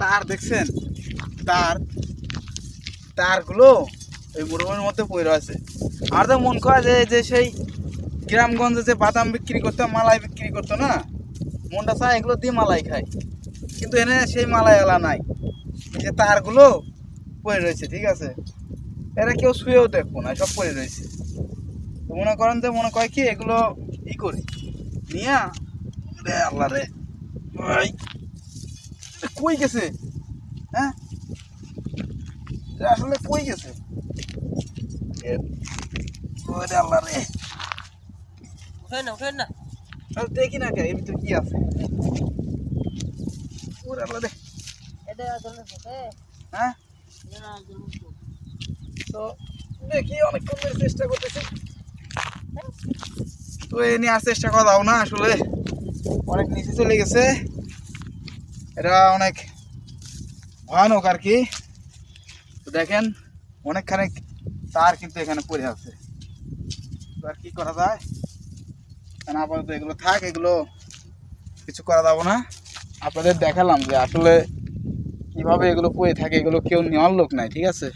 তার, দেখছেন? তার, তারগুলো এই মরুভূমির মধ্যে পড়ে আছে আর তো মন কয় যে যে সেই গ্রামগঞ্জে যে বাদাম বিক্রি করতো, মালাই বিক্রি করতো, না? মনটা চায় এগুলো দিয়ে মালাই খায়। কিন্তু এনে সেই মালাই এলা নাই যে তারগুলো পড়ে রয়েছে, ঠিক আছে? এরা কেউ শুয়েও দেখব না, সব পড়ে রয়েছে। তো মনে করেন যে, মনে কয় কি এগুলো ই করি। নিয়া আল্লাহ রে। কই গেছে? হ্যাঁ? আসলে কই গেছে? আল্লাহ রে। উঠেন না উঠেন না। আর দেখি না কে এর ভিতরে কি আছে? ওরে আল্লাহ রে। এটা ধরনের হ্যাঁ? তো দেখি অনেকক্ষণ ধরে চেষ্টা করতেছি। তো এ নিয়ে আর চেষ্টা করা দাও না আসলে। অনেক নিচে চলে গেছে। এটা অনেক ভয়ানক আর কি। তো দেখেন অনেকখানি তার কিন্তু এখানে পড়ে আছে। তো আর কি করা যায়? কারণ আপাতত এগুলো থাক, এগুলো কিছু করা যাব না। আপনাদের দেখালাম যে আসলে কীভাবে এগুলো পড়ে থাকে, এগুলো কেউ নেওয়ার লোক নাই, ঠিক আছে?